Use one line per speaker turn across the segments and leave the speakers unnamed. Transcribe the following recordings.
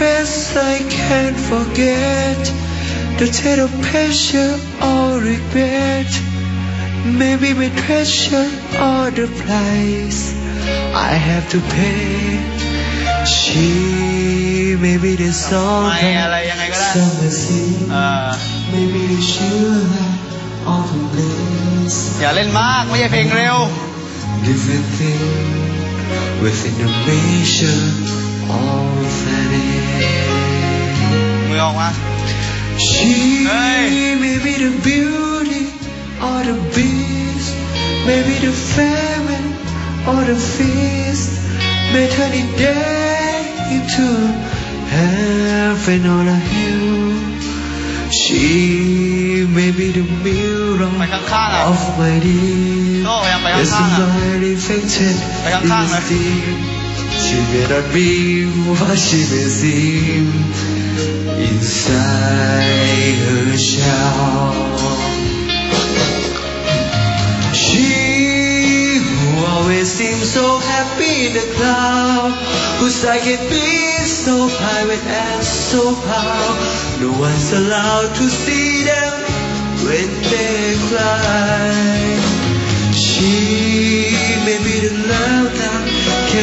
the face I can't forget The taste of pressure or regret Maybe my treasure or the price I have to pay She may be the song
ไม่อะไรยังไงก็ได้
Summer sing
เออ
Maybe the sugar or the bliss
อย่าเล่นมากไม่ใช่เพลงเร็ว
Different thing within the measure of an end
มือออกมา
She
Hey.
may be the beauty or the beast Maybe the famine or the feast May turn it day into heaven on a hill She may be the mirror
ไปข้างๆอ่ะ
of my dear
โต้พยายามไป
Yes,
ข้างๆอ่ะ
I'm reflected
ไปข้างๆ
in
นะ
the sea. Not be what she may seem inside her shell. She who always seems so happy in the cloud, whose eye can be so private and so proud. No one's allowed to see them when they cry.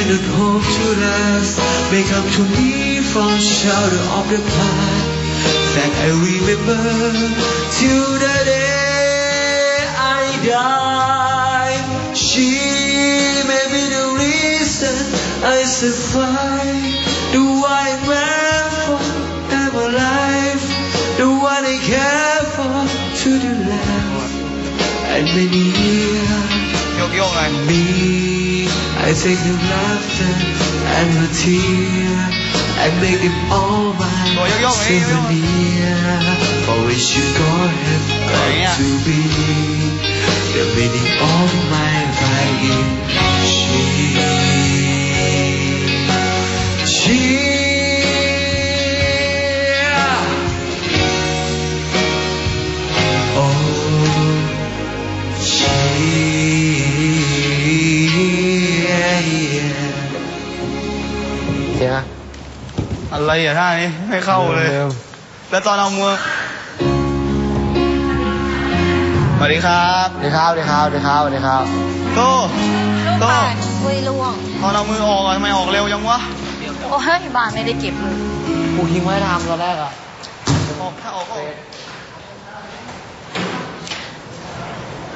cannot hope to rest. Wake up to me from shelter of the past. That I remember till the day I die. She may be the reason I survive. The white man forever life. The one I care for to the left. And many years. Me. I take her laughter and her tear and make them all my
Rồi, vô, vô, đi, vô.
souvenir. For which you God have
Rồi nha.
got to be
อะไรอะท่านี้ไม่เข้าเลย แล้วตอนเอามือสวัสดีครับ
เดี๋ยวครับเดี๋ยวครับเดี๋ยวครับเดี๋ยวครับ
โต
ลูก
โต
บาทคุยล่วง
ตอนเอามือออกอะทำไมออกเร็วจังวะ
โอ้ยบาทไม่ได้เก็บมือ
กูทิ้งไว้ทำตอนแรกอะ
ออกถ้าออกก็ออก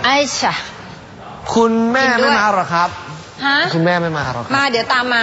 ไอ้ฉะ
คุณแม่
จริงด้
ไม่
วย
มาหรอครับ
ฮะ
คุณแม่ไม่มาหรอค
มา
รับ
เดี๋ยวตามมา